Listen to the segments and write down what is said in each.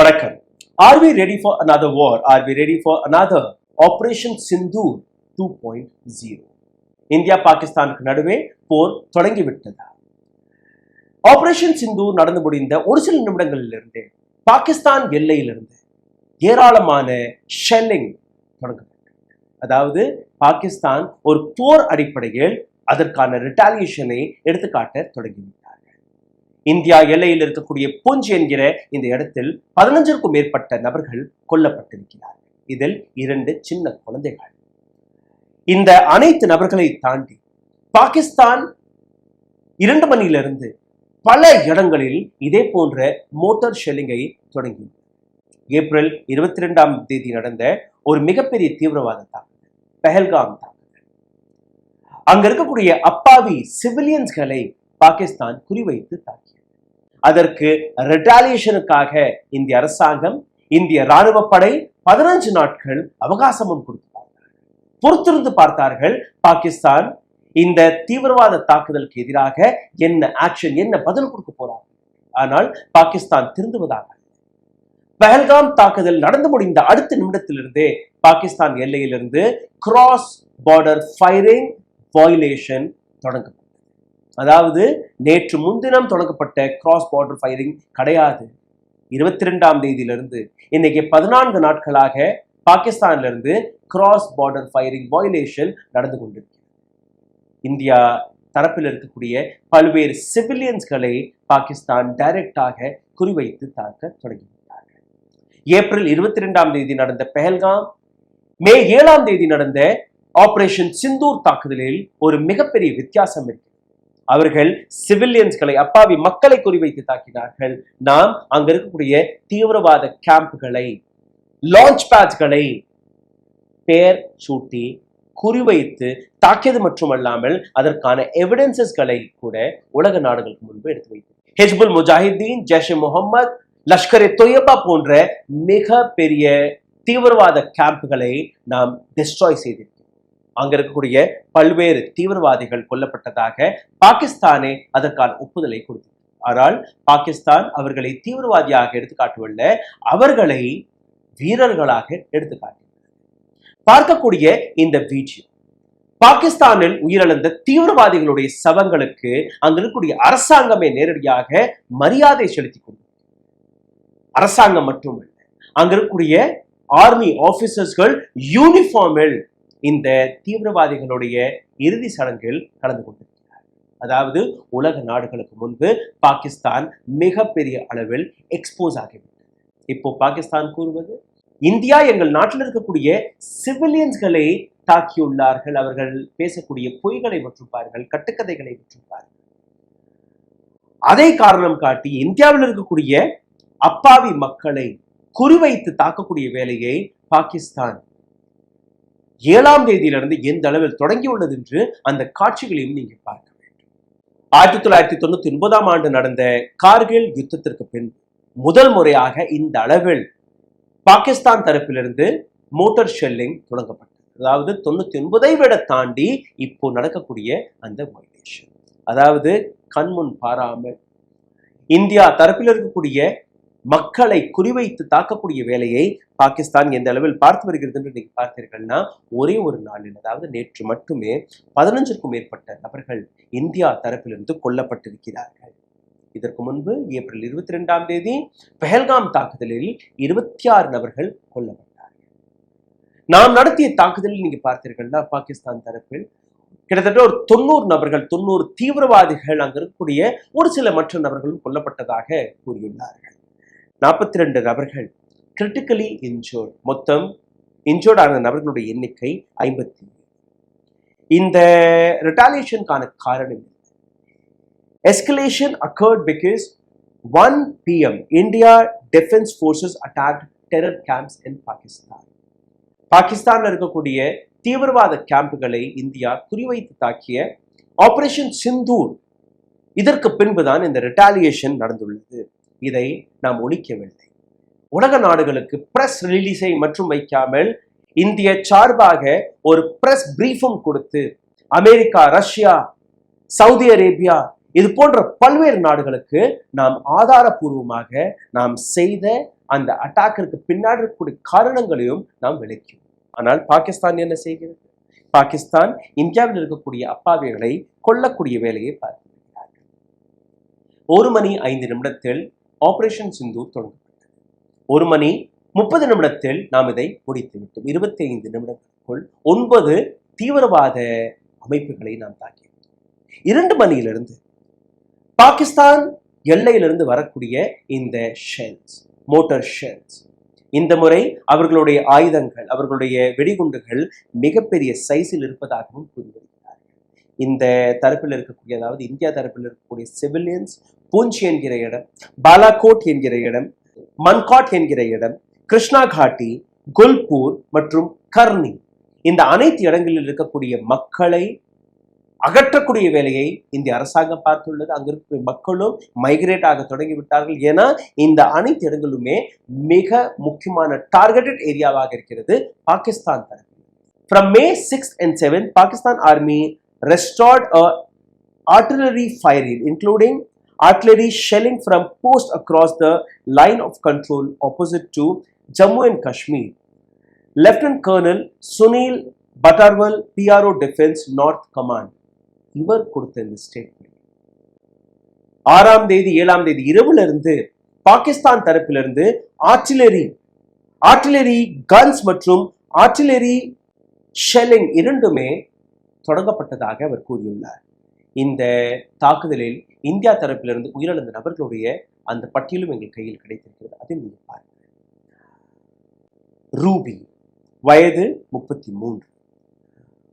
வணக்கம். Are we ready for another war are we ready for another operation Sindhu two point zero India பாகிஸ்தானுக்கு நடுவே போர் தொடங்கிவிட்டதா? Operation சிந்து நடந்து முடிந்த ஒரு சில நிமிடங்களிலிருந்து பாகிஸ்தான் எல்லையிலிருந்து ஏராளமான ஷெல்லிங் தொடங்கப்பட்டது. அதாவது பாகிஸ்தான் ஒரு போர் அடிப்படையில் அதற்கான ரிட்டாலியேஷனை எடுத்துக்காட்ட தொடங்கிவிட்டார். இந்தியா எல்லையில் இருக்கக்கூடிய பூஞ்ச் என்கிற இந்த இடத்தில் பதினஞ்சிற்கும் மேற்பட்ட நபர்கள் கொல்லப்பட்டிருக்கிறார்கள் இதில் இரண்டு சின்ன குழந்தைகள். இந்த அனைத்து நபர்களை தாண்டி பாகிஸ்தான் இரண்டு மணியிலிருந்து பல இடங்களில் இதே போன்ற மோட்டார் ஷெல்லிங்கை தொடங்கி ஏப்ரல் இருபத்தி ரெண்டாம் தேதி நடந்த ஒரு மிகப்பெரிய தீவிரவாத தாக்குதல் பெஹல்காம் தாக்குதல். அங்க இருக்கக்கூடிய அப்பாவி சிவிலியன்ஸ்களை பாகிஸ்தான் குறிவைத்து தாக்கியது. அதற்கு ரெட்டாலியேஷனுக்காக இந்திய அரசாங்கம் இந்திய ராணுவ படை பதினஞ்சு நாட்கள் அவகாசமும் கொடுத்தார்கள். பொறுத்திருந்து பார்த்தார்கள் பாகிஸ்தான் இந்த தீவிரவாத தாக்குதலுக்கு எதிராக என்ன ஆக்ஷன் என்ன பதில் கொடுக்க போறாங்க? ஆனால் பாகிஸ்தான் திருந்துவதாக பஹல்காம் தாக்குதல் நடந்து முடிந்த அடுத்த நிமிடத்திலிருந்தே பாகிஸ்தான் எல்லையிலிருந்து கிராஸ் பார்டர் ஃபைரிங் வயலேஷன் தொடங்கும் அதாவது நேற்று முன்தினம் தொடங்கப்பட்ட கிராஸ் பார்டர் ஃபயரிங் கிடையாது. இருபத்தி ரெண்டாம் தேதியிலிருந்து இன்னைக்கு பதினான்கு நாட்களாக பாகிஸ்தான்ல இருந்து கிராஸ் பார்டர் ஃபயரிங் வயலேஷன் நடந்து கொண்டிருக்கிறது. இந்தியா தரப்பில் இருக்கக்கூடிய பல்வேறு சிவிலியன்ஸ்களை பாகிஸ்தான் டைரக்டாக குறிவைத்து தாக்க தொடங்கிவிட்டார்கள். ஏப்ரல் இருபத்தி ரெண்டாம் தேதி நடந்த பெஹல்காம் மே ஏழாம் தேதி நடந்த ஆபரேஷன் சிந்தூர் தாக்குதலில் ஒரு மிகப்பெரிய வித்தியாசம் இருக்கு. அவர்கள் சிவிலியன்ஸ்களை அப்பாவி மக்களை குறிவைத்து தாக்கினார்கள். நாம் அங்க இருக்கக்கூடிய தீவிரவாத கேம்புகளை லான்ச் பேட்களை பேர் சூட்டி குறிவைத்து தாக்கியது மட்டுமல்லாமல் அதற்கான எவிடன்சஸ்களை கூட உலக நாடுகளுக்கு முன்பு எடுத்து வைத்தது. ஹெஜ்புல் முஜாஹிதீன் ஜெஷ் முகமது லஷ்கர் தொய்யபா போன்ற மிக பெரிய தீவிரவாத கேம்புகளை நாம் டிஸ்ட்ராய் செய்திருக்கிறோம். அங்க இருக்கக்கூடிய பல்வேறு தீவிரவாதிகள் கொல்லப்பட்டதாக பாகிஸ்தானே அதற்கான ஒப்புதலை கொடுத்தது. ஆனால் பாகிஸ்தான் அவர்களை தீவிரவாதியாக எடுத்துக்காட்டுவல்ல அவர்களை வீரர்களாக எடுத்துக்காட்டு பார்க்கக்கூடிய இந்த வீடியோ பாகிஸ்தானில் உயிரிழந்த தீவிரவாதிகளுடைய சவங்களுக்கு அங்க இருக்கக்கூடிய அரசாங்கமே நேரடியாக மரியாதை செலுத்தி கொண்டு அரசாங்கம் மட்டுமல்ல அங்க இருக்கக்கூடிய ஆர்மி ஆபீசர்ஸ்கள் யூனிஃபார்மில் இந்த தீவிரவாதிகளுடைய இறுதி சடங்கில் கலந்து கொண்டிருக்கிறார். அதாவது உலக நாடுகளுக்கு முன்பு பாகிஸ்தான் மிகப்பெரிய அளவில் எக்ஸ்போஸ் ஆகிவிட்டது. இப்போ பாகிஸ்தான் கூறுவது இந்தியா எங்கள் நாட்டில் இருக்கக்கூடிய சிவிலியன்ஸ்களை தாக்கியுள்ளார்கள். அவர்கள் பேசக்கூடிய பொய்களை வற்றுப்பார்கள் கட்டுக்கதைகளை வற்றுப்பார்கள் அதை காரணம் காட்டி இந்தியாவில் இருக்கக்கூடிய அப்பாவி மக்களை குறிவைத்து தாக்கக்கூடிய வேலையை பாகிஸ்தான் ஏழாம் தேதியிலிருந்து எந்த அளவில் தொடங்கியுள்ளது என்று அந்த காட்சிகளையும் நீங்க பார்க்க வேண்டும். ஆயிரத்தி தொள்ளாயிரத்தி தொண்ணூத்தி ஒன்பதாம் ஆண்டு நடந்த கார்கில் யுத்தத்திற்கு பின் முதல் முறையாக இந்த அளவில் பாகிஸ்தான் தரப்பிலிருந்து மோட்டார் ஷெல்லிங் தொடங்கப்பட்டது. அதாவது தொண்ணூத்தி ஒன்பதை விட தாண்டி இப்போ நடக்கக்கூடிய அந்த வயலேஷன் அதாவது கண்முன் பாராமல் இந்தியா தரப்பில் இருக்கக்கூடிய மக்களை குறிவைத்து தாக்கக்கூடிய வேலையை பாகிஸ்தான் எந்த அளவில் பார்த்து வருகிறது என்று நீங்க பார்த்தீர்கள்னா ஒரே ஒரு நாளில் அதாவது நேற்று மட்டுமே பதினஞ்சிற்கும் மேற்பட்ட நபர்கள் இந்தியா தரப்பிலிருந்து கொல்லப்பட்டிருக்கிறார்கள். இதற்கு முன்பு ஏப்ரல் இருபத்தி ரெண்டாம் தேதி பெஹல்காம் தாக்குதலில் இருபத்தி ஆறு நபர்கள் கொல்லப்பட்டார்கள். நாம் நடத்திய தாக்குதலில் நீங்க பார்த்தீர்கள்னா பாகிஸ்தான் தரப்பில் கிட்டத்தட்ட ஒரு தொண்ணூறு நபர்கள் தொண்ணூறு தீவிரவாதிகள் அங்க இருக்கக்கூடிய ஒரு சில மற்ற நபர்களும் கொல்லப்பட்டதாக கூறியுள்ளார்கள். நாற்பத்தி ரெண்டு நபர்கள். கிரிட்டிக்கலி இன்ஜோர்ட் மொத்தம் இன்ஜோர்ட் ஆன நபர்களுடைய எண்ணிக்கை ஐம்பத்தி இந்த ரிட்டாலியேஷனுக்கான காரணம் escalation occurred because one PM India defence forces attack terror camps in Pakistan பாகிஸ்தான்ல இருக்கக்கூடிய தீவிரவாத கேம்புகளை இந்தியா குறிவைத்து தாக்கிய ஆபரேஷன் சிந்தூர். இதற்கு பின்புதான் இந்த ரிட்டாலியேஷன் நடந்துள்ளது. இதை நாம் ஒழிக்கவில்லை. உலக நாடுகளுக்கு பிரஸ் ரிலீஸை மற்றும் வைக்காமல் இந்திய சார்பாக ஒரு பிரஸ் பிரீஃபும் கொடுத்து அமெரிக்கா ரஷ்யா சவுதி அரேபியா இது போன்ற பல்வேறு நாடுகளுக்கு நாம் ஆதாரபூர்வமாக நாம் செய்த அந்த அட்டாக்கிற்கு பின்னாடி இருக்கக்கூடிய காரணங்களையும் நாம் விளக்கியும் ஆனால் பாகிஸ்தான் என்ன செய்கிறது? பாகிஸ்தான் இந்தியாவில் இருக்கக்கூடிய அப்பாவிகளை கொல்லக்கூடிய வேலையை பார்த்து ஒரு மணி ஐந்து நிமிடத்தில் ஆபரேஷன் சிந்தூர் தொடங்கப்பட்டது. ஒரு மணி முப்பது நிமிடத்தில் நாம் இதை முடித்து விட்டோம். இருபத்தி ஐந்து நிமிடங்களுக்குள் ஒன்பது தீவிரவாத அமைப்புகளை நாம் தாக்கினோம் இரண்டு மணியிலிருந்து பாகிஸ்தான் எல்லையிலிருந்து வரக்கூடிய இந்த ஷெல்ஸ் மோட்டார் ஷெல்ஸ் இந்த முறை அவர்களுடைய ஆயுதங்கள் அவர்களுடைய வெடிகுண்டுகள் மிகப்பெரிய சைஸில் இருப்பதாகவும் கூறுகிறது இந்த தரப்பில் இருக்கக்கூடிய அதாவது இந்தியா தரப்பில் இருக்கக்கூடிய சிவிலியன்ஸ் பூஞ்ச் என்கிற இடம் பாலாகோட் என்கிற இடம் மன்காட் என்கிற இடம் கிருஷ்ணா காட்டி குல்பூர் மற்றும் கர்னி. இந்த அனைத்து இடங்களில் இருக்கக்கூடிய மக்களை அகற்றக்கூடிய வேலையை இந்திய அரசாங்கம் பார்த்துள்ளது. அங்க இருக்கக்கூடிய மக்களும் மைக்ரேட் ஆக தொடங்கிவிட்டார்கள். ஏன்னா இந்த அனைத்து இடங்களுமே மிக முக்கியமான டார்கெட்டட் ஏரியாவாக இருக்கிறது பாகிஸ்தான் தரப்பு From May 6th and 7th, Pakistan Army restored a artillery firing, including artillery shelling from posts across the line of control opposite to Jammu and Kashmir. Lieutenant Colonel Sunil Butterwell, PRO Defense North Command. இவர் கொடுத்த இந்த statement ஆறாம் தேதி ஏழாம் தேதி இரவுல இருந்து பாகிஸ்தான் தரப்பிலிருந்து ஆர்டிலரி ஆர்டிலரி கன்ஸ் மற்றும் ஆர்டிலரி ஷெல்லிங் இரண்டுமே தொடங்கப்பட்டதாக அவர் கூறியுள்ளார். இந்த தாக்குதலில் இந்தியா தரப்பிலிருந்து உயிரிழந்த நபர்களுடைய அந்த பட்டியலும் எங்கள் கையில் கிடைத்திருக்கிறது. அதை நீங்கள் பாருங்கள். ரூபி வயது முப்பத்தி மூன்று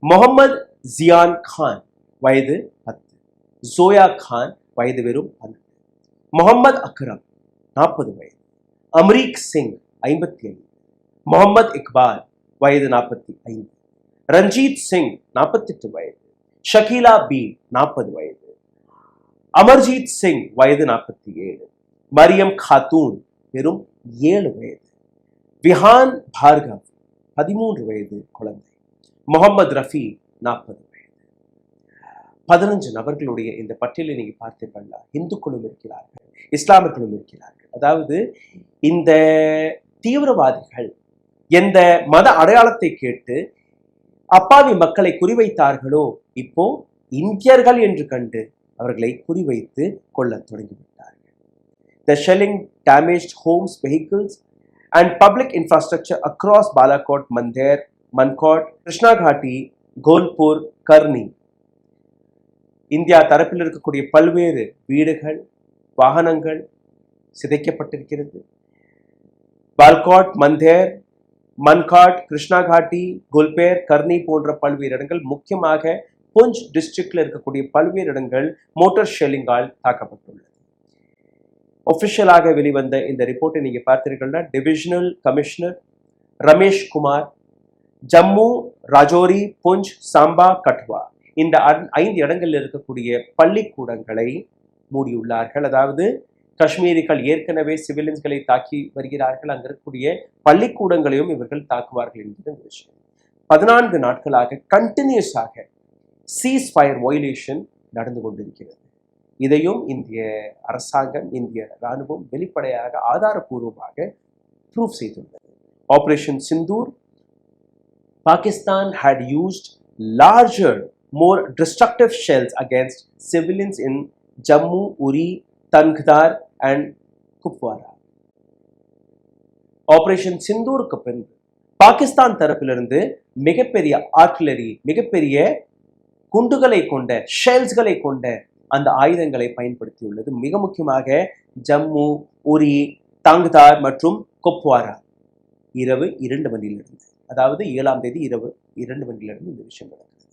முகமது ஜியான் கான் வயது பத்து. ஜோயா கான் வயது வெறும் பன்னெண்டு. முகமது அக்ரம் நாற்பது வயது. அம்ரீக் சிங் ஐம்பத்தி ஐந்து. முகமது இக்பால் வயது நாற்பத்தி ஐந்து. ரஞ்சித் சிங் நாற்பத்தெட்டு வயது. ஷகீலா பி நாற்பது வயது. அமர்ஜீத் சிங் வயது நாற்பத்தி ஏழு. மரியம் காத்தூன் வெறும் ஏழு வயது. விஹான் பார்கவ் பதிமூன்று வயது குழந்தை. முகமது ரஃபி நாற்பது வயது. பதினஞ்சு நபர்களுடைய இந்த பட்டியலை நீங்க பார்த்தீர்களா இந்துக்களும் இருக்கிறார்கள் இஸ்லாமியர்களும் இருக்கிறார்கள். அதாவது இந்த தீவிரவாதிகள் எந்த மத அடையாளத்தை கேட்டு அப்பாவி மக்களை குறிவைத்தார்களோ? இப்போ இந்தியர்கள் என்று கண்டு அவர்களை குறிவைத்து கொள்ளத் தொடங்கிவிட்டார்கள். The shelling damage homes vehicles and public infrastructure across Balakot Mendhar Mankot Krishna Ghati Gulpur Karni India தரப்பில் இருக்கக்கூடிய பல்வேறு வீடுகள் வாகனங்கள் சிதைக்கப்பட்டிருக்கிறது. பால்காட் மந்தேர் மன்காட் கிருஷ்ணா காட்டி குல்பேர் கர்னி போன்ற பல்வேறு இடங்கள் முக்கியமாக புஞ்ச் டிஸ்ட்ரிக்ட்ல இருக்கக்கூடிய பல்வேறு இடங்கள் மோட்டார் ஷெல்லிங்கால் தாக்கப்பட்டுள்ளது. ஒபிஷியலாக வெளிவந்த இந்த ரிப்போர்ட்டை நீங்க பார்த்தீர்கள்னா டிவிஷனல் கமிஷனர் ரமேஷ் குமார் ஜம்மு ராஜோரி புஞ்ச் சாம்பா கட்வா இந்த ஐந்து இடங்களில் இருக்கக்கூடிய பள்ளிக்கூடங்களை மூடியுள்ளார்கள். அதாவது காஷ்மீரிகள் ஏற்கனவே சிவிலியன்ஸ்களை தாக்கி வருகிறார்கள். அங்க இருக்கக்கூடிய பள்ளிக்கூடங்களையும் இவர்கள் தாக்குவார்கள் என்பது இந்த விஷயம். பதினான்கு நாட்களாக கண்டினியூஸாக சீஸ் ஃபயர் வயலேஷன் நடந்து கொண்டிருக்கிறது. இதையும் இந்திய அரசாங்கம் இந்திய ராணுவம் வெளிப்படையாக ஆதாரபூர்வமாக ப்ரூவ் செய்துள்ளது. Operation Sindoor Pakistan had used larger more destructive shells against civilians in Jammu Uri Tangdar and Kupwara. Operation சிந்தூருக்கு பின்பு பாகிஸ்தான் தரப்பிலிருந்து மிகப்பெரிய ஆர்டிலரி மிகப்பெரிய குண்டுகளை கொண்ட ஷெல்ஸ்களை கொண்ட அந்த ஆயுதங்களை பயன்படுத்தியுள்ளது. மிக முக்கியமாக ஜம்மு உரி தாங்தார் மற்றும் கொப்வாரா. இரவு இரண்டு மணியிலிருந்து அதாவது ஏழாம் தேதி இரவு இரண்டு மணியிலிருந்து இந்த விஷயம் நடக்குது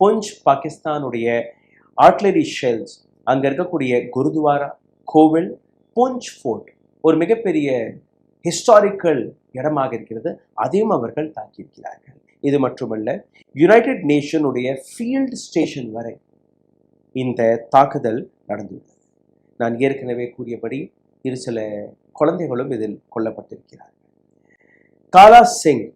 புஞ்ச் பாகிஸ்தானுடைய ஆர்ட்லரி ஷெல்ஸ் அங்கே இருக்கக்கூடிய குருதுவாரா கோவில் பூஞ்ச் ஃபோர்ட் ஒரு மிகப்பெரிய ஹிஸ்டாரிக்கல் இடமாக இருக்கிறது. அதையும் அவர்கள் தாக்கியிருக்கிறார்கள். இது மட்டுமல்ல யுனைடெட் நேஷனுடைய ஃபீல்டு ஸ்டேஷன் வரை இந்த தாக்குதல் நடந்துள்ளது. நான் ஏற்கனவே கூறியபடி இரு சில குழந்தைகளும் இதில் கொல்லப்பட்டிருக்கிறார்கள். காலா சிங்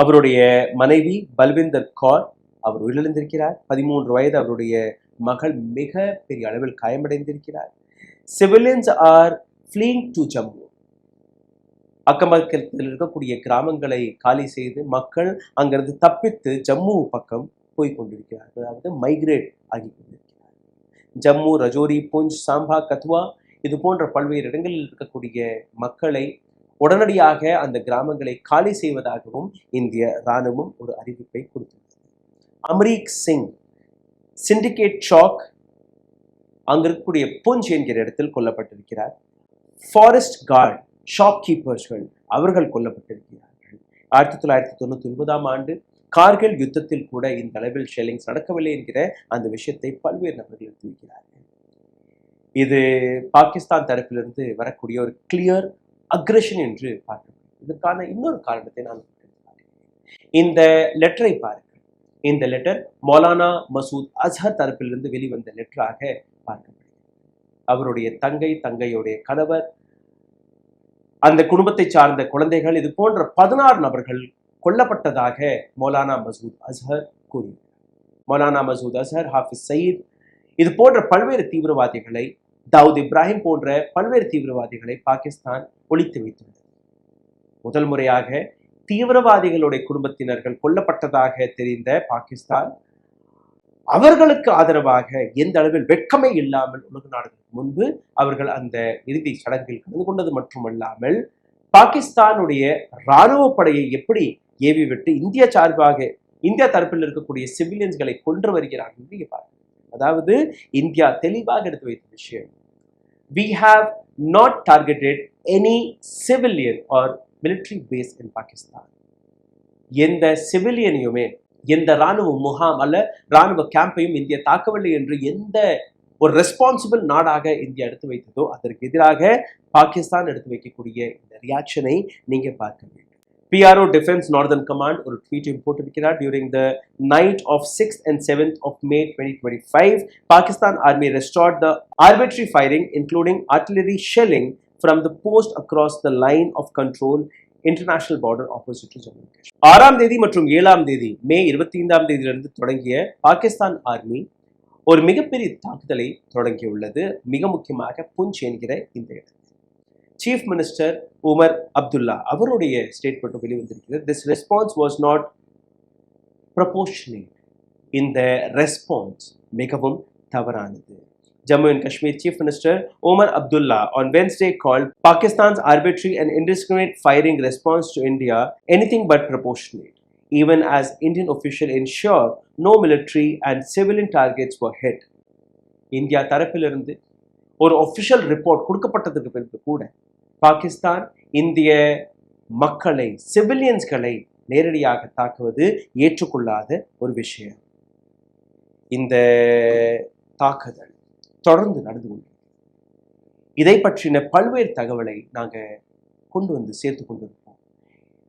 அவருடைய மனைவி பல்விந்தர் கौर அவர் உயிரிழந்திருக்கிறார். பதிமூன்று வயது அவருடைய மகள் மிக பெரிய அளவில் காயமடைந்திருக்கிறார். Civilians are fleeing to Jammu அக்கம்பக்கத்தில் இருக்கக்கூடிய கிராமங்களை காலி செய்து மக்கள் அங்கிருந்து தப்பித்து ஜம்மு பக்கம் போய் கொண்டிருக்கிறார்கள் அதாவது மைக்ரேட் ஆகி கொண்டிருக்கிறார். ஜம்மு ரஜோரி பூஞ்ச் சாம்பா கத்வா இது போன்ற பல்வேறு இடங்களில் இருக்கக்கூடிய மக்களை உடனடியாக அந்த கிராமங்களை காலி செய்வதாகவும் இந்திய ராணுவம் ஒரு அறிவிப்பை கொடுத்துள்ளது. அம்ரீக் சிங் சிண்டிகேட் சாக் அங்க இருக்கக்கூடிய புஞ்ச் என்கிற இடத்தில் கொல்லப்பட்டிருக்கிறார். ஃபாரஸ்ட் கார்டு ஷாப்கீப்பர்ஸ்கள் அவர்கள் கொல்லப்பட்டிருக்கிறார்கள். ஆயிரத்தி தொள்ளாயிரத்தி தொண்ணூத்தி ஒன்பதாம் ஆண்டு கார்கில் யுத்தத்தில் கூட இந்த அளவில் ஷெல்லிங்ஸ் நடக்கவில்லை என்கிற அந்த விஷயத்தை பல்வேறு நபர்கள் எடுத்து வைக்கிறார்கள் இது பாகிஸ்தான் தரப்பிலிருந்து வரக்கூடிய ஒரு கிளியர் அக்ரெஷன் என்று பார்க்கப்படுகிறது. இதற்கான இன்னொரு காரணத்தை நான் இந்த லெட்டரை பாருங்கள். இந்த லெட்டர் மௌலானா மசூத் அஸ்ஹர் தரப்பிலிருந்து வெளிவந்த லெட்டராக பார்க்கப்படுகிறது. அவருடைய தங்கை தங்கையுடைய கணவர் அந்த குடும்பத்தை சார்ந்த குழந்தைகள் இது போன்ற பதினாறு நபர்கள் கொல்லப்பட்டதாக மௌலானா மசூத் அஸ்ஹர் கூறினார் மௌலானா மசூத் அஸ்ஹர் ஹாஃபிஸ் சயீத் இது போன்ற பல்வேறு தீவிரவாதிகளை தாவூத் இப்ராஹிம் போன்ற பல்வேறு தீவிரவாதிகளை பாகிஸ்தான் ஒழித்து வைத்துள்ளது. முதல் முறையாக தீவிரவாதிகளுடைய குடும்பத்தினர்கள் கொல்லப்பட்டதாக தெரிந்த பாகிஸ்தான் அவர்களுக்கு ஆதரவாக எந்த அளவில் வெட்கமே இல்லாமல் உலக நாடுகளுக்கு முன்பு அவர்கள் அந்த இறுதி சடங்கில் கலந்து கொண்டது மட்டுமல்லாமல் பாகிஸ்தானுடைய இராணுவ படையை எப்படி ஏவி விட்டு இந்தியா சார்பாக இந்தியா தரப்பில் இருக்கக்கூடிய சிவிலியன்ஸ்களை கொன்று வருகிறார்கள் என்று பாருங்க அதாவது இந்தியா தெளிவாக எடுத்து வைத்த விஷயம். We have not targeted any civilian or military base in Pakistan எந்த சிவிலியனையுமே எந்த இராணுவ முகாம் அல்ல ராணுவ கேம்பையும் இந்தியா தாக்கவில்லை என்று எந்த ஒரு ரெஸ்பான்சிபிள் நாடாக இந்தியா எடுத்து வைத்ததோ அதற்கு எதிராக பாகிஸ்தான் எடுத்து வைக்கக்கூடிய இந்த ரியாக்ஷனை நீங்க பார்க்க வேண்டும். பிஆர்ஓ டிஃபென்ஸ் நார்தன் கமாண்ட் ஒரு ட்வீட்டையும் போட்டிருக்கிறார். During the night of six and seventh of May twenty twenty five Pakistan army restart the arbitrary firing including artillery shelling from the post across the line of control international border opposite to Jammu Kashmir ஆறாம் தேதி மற்றும் ஏழாம் தேதி மே இருபத்தி ஐந்தாம் தேதியிலிருந்து தொடங்கிய Pakistan army ஒரு மிகப்பெரிய தாக்குதலை தொடங்கியுள்ளது. மிக முக்கியமாக புஞ்ச் என்கிற இந்த இடத்தில். சீஃப் மினிஸ்டர் உமர் அப்துல்லா அவருடைய statement வெளிவந்திருக்கிறது. This response was not proportionate இந்த ரெஸ்பான்ஸ் மிகவும் தவறானது. Jammu and Kashmir Chief Minister Omar Abdullah on Wednesday called Pakistan's arbitrary and indiscriminate firing response to India anything but proportionate, even as Indian officials ensure no military and civilian targets were hit. India தரப்பிலிருந்து ஒரு official report கொடுக்கப்பட்டதுக்கு பிறகு கூட பாகிஸ்தான் இந்திய மக்களை சிவிலியன்ஸ்களை நேரடியாக தாக்குவது ஏற்றுக்கொள்ளாத ஒரு விஷயம் இந்த தாக்குதல் தொடர்ந்து நடந்து கொண்டு இதை பற்றின பல்வேறு தகவலை நாங்கள் கொண்டு வந்து சேர்த்து கொண்டிருப்போம்.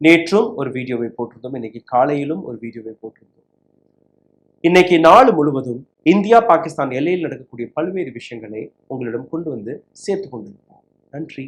நேற்றும் ஒரு வீடியோவை போட்டிருந்தோம் இன்னைக்கு காலையிலும் ஒரு வீடியோவை போட்டிருந்தோம். இன்னைக்கு நாள் முழுவதும் இந்தியா பாகிஸ்தான் எல்லையில் நடக்கக்கூடிய பல்வேறு விஷயங்களை உங்களிடம் கொண்டு வந்து சேர்த்து கொண்டிருப்போம். நன்றி.